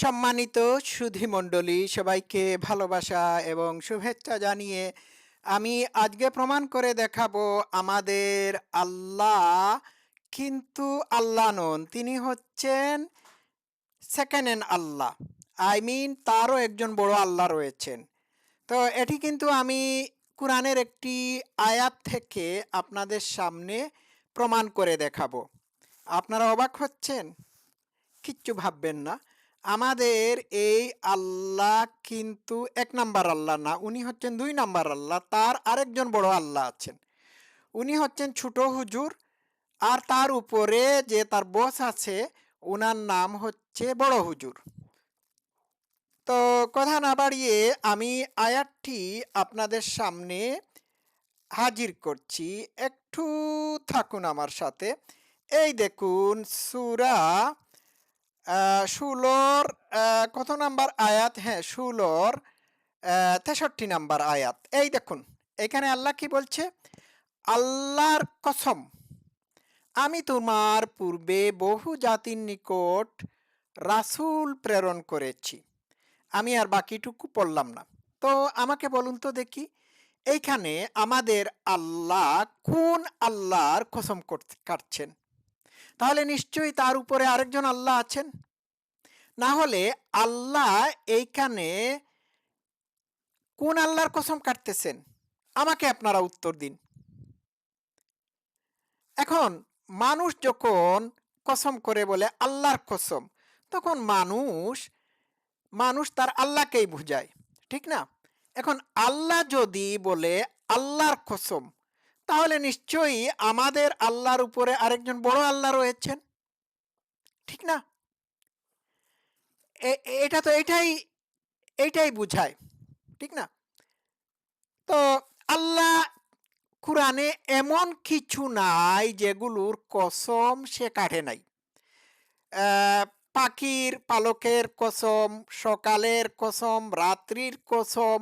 সম্মানিত সুধীমণ্ডলী সবাইকে ভালোবাসা এবং শুভেচ্ছা জানিয়ে আমি আজকে প্রমাণ করে দেখাবো আমাদের আল্লাহ, কিন্তু আল্লাহ নন। তিনি হচ্ছেন second hand Allah. I mean তারও একজন বড় আল্লাহ রয়েছেন। তো এটি কিন্তু আমি কোরআনের একটি আয়াত থেকে আপনাদের সামনে প্রমাণ করে দেখাবো। আপনারা অবাক হচ্ছেন? কিচ্ছু ভাববেন না। আমাদের এই আল্লাহ কিন্তু এক নাম্বার আল্লাহ না, উনি হচ্ছেন দুই নাম্বার আল্লাহ, তার আরেকজন বড় আল্লাহ আছেন। উনি হচ্ছেন ছোট হুজুর আর তার উপরে যে তার বস আছে ওনার নাম হচ্ছে বড় হুজুর। তো কথা না বাড়িয়ে আমি আয়াতটি আপনাদের সামনে হাজির করছি। একটু থাকুন আমার সাথে। এই দেখুন, সুরা ষোলোর কত নাম্বার আয়াত? হ্যাঁ ষোলোর তেষট্টি নাম্বার আয়াত। এই দেখুন, এখানে আল্লাহ কি বলছে? আল্লাহর কসম, আমি তোমার পূর্বে বহু জাতির নিকট রাসূল প্রেরণ করেছি। আমি আর বাকিটুকু পড়লাম না। তো আমাকে বলুন তো দেখি, এইখানে আমাদের আল্লাহ কোন আল্লাহর কসম কাটছেন? তাহলে নিশ্চয়ই তার উপরে আরেকজন আল্লাহ আছেন? না হলে আল্লাহ এইখানে কোন আল্লাহর কসম কাটতেছেন? আমাকে আপনারা উত্তর দিন। এখন মানুষ যখন কসম করে বলে আল্লাহর কসম, তখন মানুষ মানুষ তার আল্লাহকেই বুঝায়, ঠিক না? এখন আল্লাহ যদি বলে আল্লাহর কসম তাহলে নিশ্চয়ই আমাদের আল্লাহর উপরে আরেকজন বড় আল্লাহ রয়েছেন। ঠিক না? এটা তো এটাই এইটাই বুঝায়। ঠিক না? তো আল্লাহ কোরআনে এমন কিছু নাই যেগুলোর কসম সে কাটে নাই। পাখির পালকের কসম, সকালের কসম, রাত্রির কসম,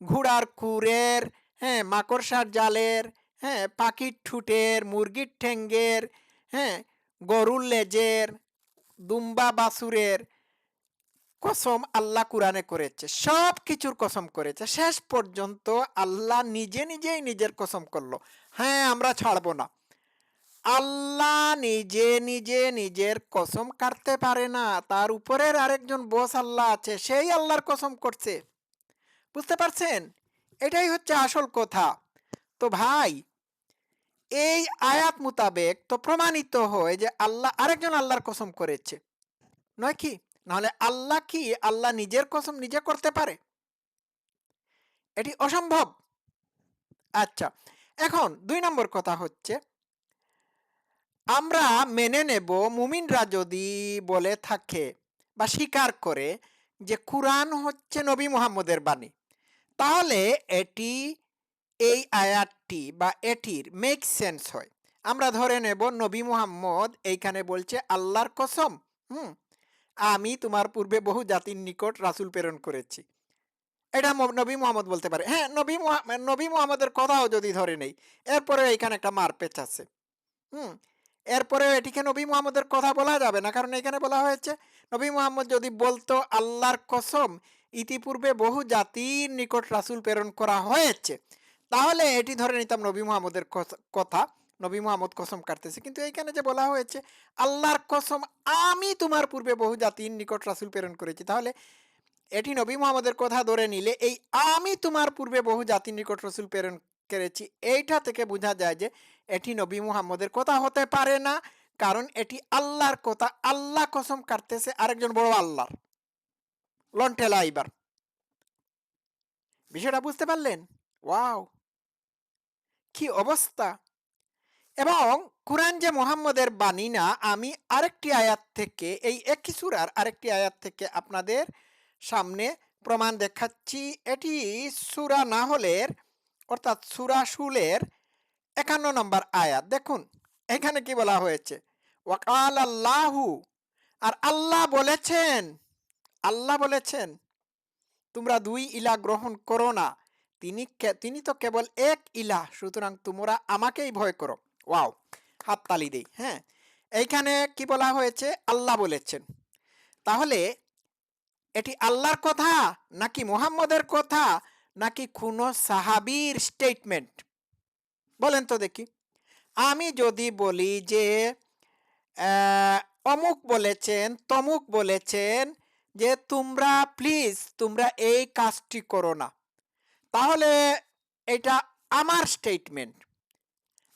ঘোড়ার কুরের হ্যাঁ মাকড়সার জালের হ্যাঁ পাখির ঠুটের, মুরগির ঠ্যাঙ্গের হ্যাঁ গরুর লেজের, দুম্বা বাসুরের কসম আল্লাহ কোরআনে করেছে। সব কিছুর কসম করেছে। শেষ পর্যন্ত আল্লাহ নিজে নিজেই নিজের কসম করল। হ্যাঁ আমরা ছাড়বো না। আল্লাহ নিজে নিজে নিজের কসম কাটতে পারে না। তার উপরের আরেকজন বস আল্লাহ আছে, সেই আল্লাহর কসম করছে। বুঝতে পারছেন? এটাই হচ্ছে আসল কথা। তো ভাই এই আয়াত মোতাবেক তো প্রমাণিত হয় যে আল্লাহ আরেকজন আল্লাহর কসম করেছে। নয় কি? নাহলে আল্লাহ কি আল্লাহ নিজের কসম নিজে করতে পারে? এটি অসম্ভব। আচ্ছা এখন দুই নম্বর কথা হচ্ছে, আমরা মেনে নেব মুমিনরা যদি বলে থাকে বা স্বীকার করে যে কোরআন হচ্ছে নবী মুহাম্মদের বাণী। তাহলে এটি এই আয়াতটি বা এটির মেক সেন্স হয়। আমরা ধরে নেব, নবী মুহাম্মদ এইখানে বলছে, আল্লাহর কসম, হুম, আমি তোমার পূর্বে বহু জাতির নিকট রাসূল প্রেরণ করেছি। এটা নবী মোহাম্মদ বলতে পারে। হ্যাঁ নবী নবী মোহাম্মদের কথাও যদি ধরে নেই এরপরে এখানে একটা মারপেচ আছে, হুম এরপরে এটিকে নবী মুহাম্মদের কথা বলা যাবে না, কারণ এখানে বলা হয়েছে, নবী মোহাম্মদ যদি বলতো, আল্লাহর কসম, ইতিপূর্বে বহু জাতির নিকট রাসূল প্রেরণ করা হয়েছে। তাহলে এটি ধরে নিতাম নবী মুহাম্মদের কথা। নবী মুহাম্মদ কসম কাটতেছে। কিন্তু এইখানে যে বলা হয়েছে, আল্লাহর কসম আমি তোমার পূর্বে বহু জাতির নিকট রাসূল প্রেরণ করেছি। তাহলে এটি নবী মুহাম্মদের কথা ধরে নিলে, এই আমি তোমার পূর্বে বহু জাতির নিকট রসুল প্রেরণ করেছি, এইটা থেকে বোঝা যায় যে এটি নবী মুহাম্মদের কথা হতে পারে না। কারণ এটি আল্লাহর কথা। আল্লাহ কসম কাটতেছে আরেকজন বড় আল্লাহর। লন্ঠেলা এইবার। বিষয়টা বুঝতে পারলেন? ওয়াও! কি অবস্থা? এবং কোরআন যে মোহাম্মদের বাণী না, আমি আরেকটি আয়াত থেকে, এই একই সুরার আরেকটি আয়াত থেকে আপনাদের সামনে প্রমাণ দেখাচ্ছি। এটি সুরা নাহলের, অর্থাৎ সুরা শুলের একান্ন নম্বর আয়াত। দেখুন, এখানে কি বলা হয়েছে? ওয়াকাল আল্লাহু আর আল্লাহ বলেছেন আল্লাহ বলেছেন, তোমরা দুই ইলা গ্রহণ করো না। তিনি তিনি তো কেবল এক ইলা সুতরাং তোমরা আমাকেই ভয় করো। ওয়াও হাততালি দেই হ্যাঁ? এইখানে কি বলা হয়েছে? আল্লাহ বলেছেন। তাহলে এটি আল্লাহর কথা নাকি মুহাম্মদের কথা নাকি কোনো সাহাবির স্টেটমেন্ট বলেন তো দেখি। আমি যদি বলি যে অমুক বলেছেন, তমুক বলেছেন যে, তোমরা প্লিজ তোমরা এই কাজটি করো না। তাহলে এটা আমার স্টেটমেন্ট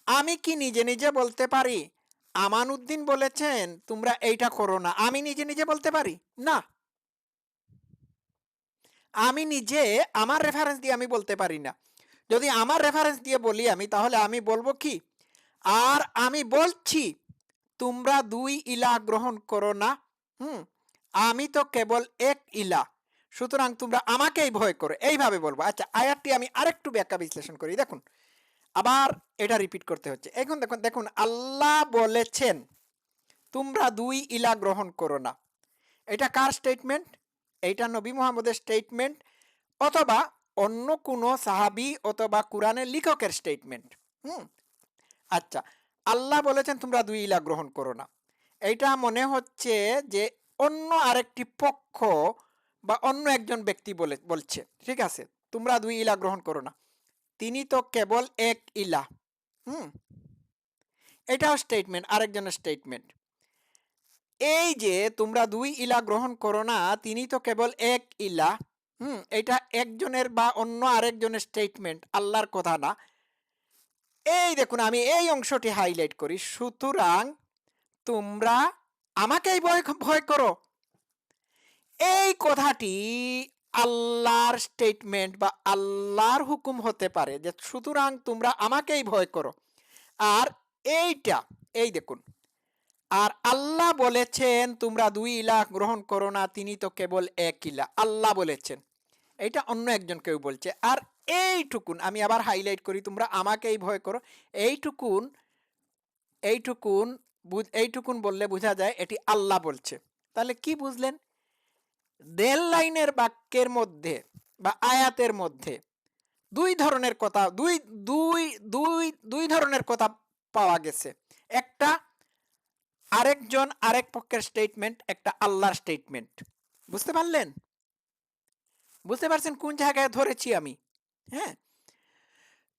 আমি কি নিজে নিজে বলতে পারি? আমানউদ্দিন বলেছেন, তোমরা এইটা করো না। আমি নিজে নিজে বলতে পারি? না। আমি নিজে আমার রেফারেন্স দিয়ে আমি বলতে পারি না। যদি আমার রেফারেন্স দিয়ে বলি আমি, তাহলে আমি বলব কি? আর আমি বলছি, তোমরা দুই ইলা গ্রহণ করো না। হুম, আমি তো কেবল এক ইলা। সুতরাং তোমরা আমাকেই ভয় করো। এইভাবে বলব। আচ্ছা আয়াতটি আমি আরেকটু ব্যাখ্যা বিশ্লেষণ করি। দেখুন, আবার এটা রিপিট করতে হচ্ছে। এখন দেখুন দেখুন, আল্লাহ বলেছেন, তোমরা দুই ইলা গ্রহণ করো না। এটা কার স্টেটমেন্ট এইটা নবী মুহাম্মদের স্টেটমেন্ট অথবা অন্য কোনো সাহাবি অথবা কোরআনের লেখকের স্টেটমেন্ট হুম? আচ্ছা আল্লাহ বলেছেন, তোমরা দুই ইলা গ্রহণ করো না। এইটা মনে হচ্ছে যে অন্য আরেকটি পক্ষ বা অন্য একজন ব্যক্তি বলে, বলছে, ঠিক আছে, তোমরা দুই ইলা গ্রহণ করো না। তিনি তো কেবল এক ইলা। হুম? এটাও স্টেটমেন্ট আরেকজনের স্টেটমেন্ট এই যে তোমরা দুই ইলা গ্রহণ করো না, তিনি তো কেবল এক ইলা। হুম, এটা একজনের বা অন্য আরেকজনের স্টেটমেন্ট আল্লাহর কথা না। এই দেখুন, আমি এই অংশটি হাইলাইট করি। সুতরাং তোমরা আমাকেই ভয় ভয় করো। এই কথাটি আল্লাহর স্টেটমেন্ট বা আল্লাহর হুকুম হতে পারে যে সুতরাং তোমরা আমাকেই ভয় করো। আর এইটা, এই দেখুন, আর আল্লাহ বলেছেন, তোমরা দুই ইলা গ্রহণ করো না, তিনি তো কেবল এক ইলা আল্লাহ বলেছেন। এটা অন্য একজন কেউ বলছে। আর এইটুকুন, আমি আবার হাইলাইট করি, তোমরা আমাকেই ভয় করো। এইটুকুন এইটুকুন এইটুকুন বললে বোঝা যায়, এটি আল্লাহ বলছে। তাহলে কি বুঝলেন? দেল লাইনের বাক্যের মধ্যে বা আয়াতের মধ্যে দুই ধরনের কথা, দুই দুই দুই দুই ধরনের কথা পাওয়া গেছে। একটা আরেকজন আরেক পক্ষের স্টেটমেন্ট একটা আল্লাহর স্টেটমেন্ট বুঝতে পারলেন? বুঝতে পারছেন কোন জায়গায় ধরেছি আমি? হ্যাঁ?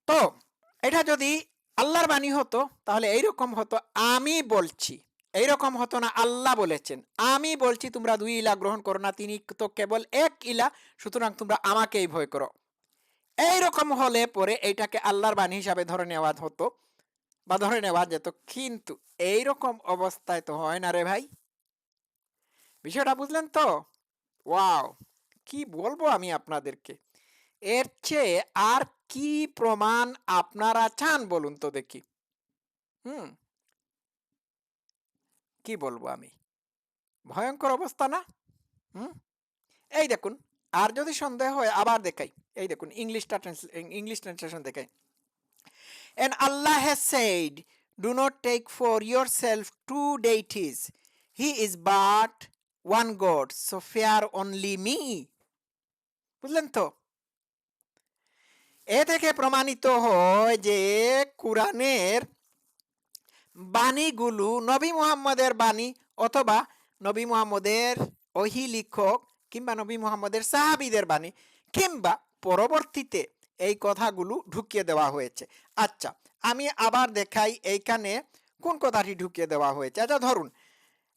তো, এটা যদি আল্লাহর বাণী হতো, তাহলে এইরকম হতো, আমি বলছি। এইরকম হতো না, আল্লাহ বলেছেন। আমি বলছি, তোমরা দুই ইলা গ্রহণ করো না, তিনি তো কেবল এক ইলা, সুতরাং তোমরা আমাকেই ভয় করো। এইরকম হলে পরে এইটাকে আল্লাহর বাণী হিসাবে ধরে নেওয়া হতো, বা ধরে নেওয়া যেত। কিন্তু এইরকম অবস্থায় তো হয় না রে ভাই। বিষয়টা বুঝলেন তো? ওয়াও, কি বলব আমি আপনাদেরকে? এর চেয়ে আর কি প্রমাণ আপনারা চান বলুন তো দেখি। হুম। কি বলব আমি? ভয়ঙ্কর অবস্থা না? হুম? এই দেখুন আর যদি সন্দেহ হয় আবার দেখাই। এই দেখুন ইংলিশটা ইংলিশ ট্রান্সলেশন দেখাই। And Allah has said, Do not take for yourself two deities. He is but one God, so fear only me. বুঝলেন তো? এ থেকে প্রমাণিত হয় যে কোরআনের বাণীগুলো নবী মুহাম্মদের বাণী অথবা নবী মুহাম্মদের ওহি লিখক কিংবা নবী মুহাম্মদের সাহাবিদের বাণী কিংবা পরবর্তীতে এই কথাগুলো ঢুকিয়ে দেওয়া হয়েছে। আচ্ছা আমি আবার দেখাই এইখানে কোন কথাটি ঢুকিয়ে দেওয়া হয়েছে। আচ্ছা ধরুন,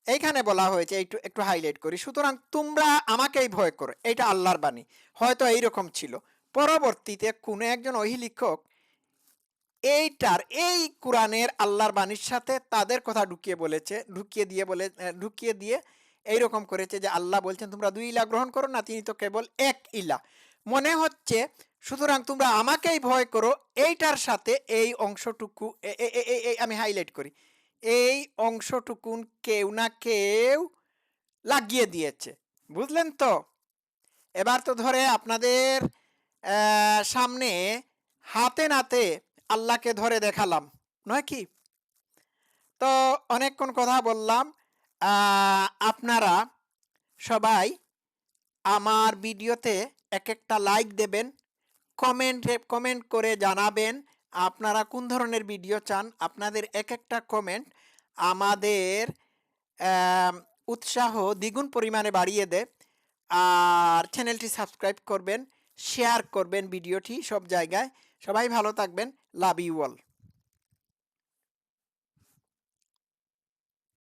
এইখানে বলা হয়েছে, একটু একটু হাইলাইট করি। সুতরাং তোমরা আমাকেই ভয় করো, এটা আল্লাহর বাণী। হয়তো এইরকম ছিল। পরবর্তীতে কোনো একজন ওহি লিখক এইটার, এই কোরআনের আল্লাহর বাণীর সাথে তাদের কথা ঢুকিয়ে বলেছে, ঢুকিয়ে দিয়ে বলে ঢুকিয়ে দিয়ে এইরকম করেছে যে আল্লাহ বলছেন, তোমরা দুই ইলা গ্রহণ করো না, তিনি তো কেবল এক ইলা। মনে হচ্ছে, সুতরাং তোমরা আমাকেই ভয় করো, এইটার সাথে এই অংশটুকু এই আমি হাইলাইট করি। এই অংশটুকুন কেউ না কেউ লাগিয়ে দিয়েছে। বুঝলেন তো? এবার তো ধরে আপনাদের সামনে হাতে নাতে আল্লাহকে ধরে দেখালাম। নয় কি? তো অনেকক্ষণ কথা বললাম আপনারা সবাই আমার ভিডিওতে এক একটা লাইক দেবেন কমেন্ট কমেন্ট করে জানাবেন আপনারা কোন ধরনের ভিডিও চান, আপনাদের এক একটা কমেন্ট আমাদের উৎসাহ দ্বিগুণ পরিমাণে বাড়িয়ে দেয় আর চ্যানেলটি সাবস্ক্রাইব করবেন শেয়ার করবেন ভিডিওটি সব জায়গায়। সবাই ভালো থাকবেন লাভ ইউ অল।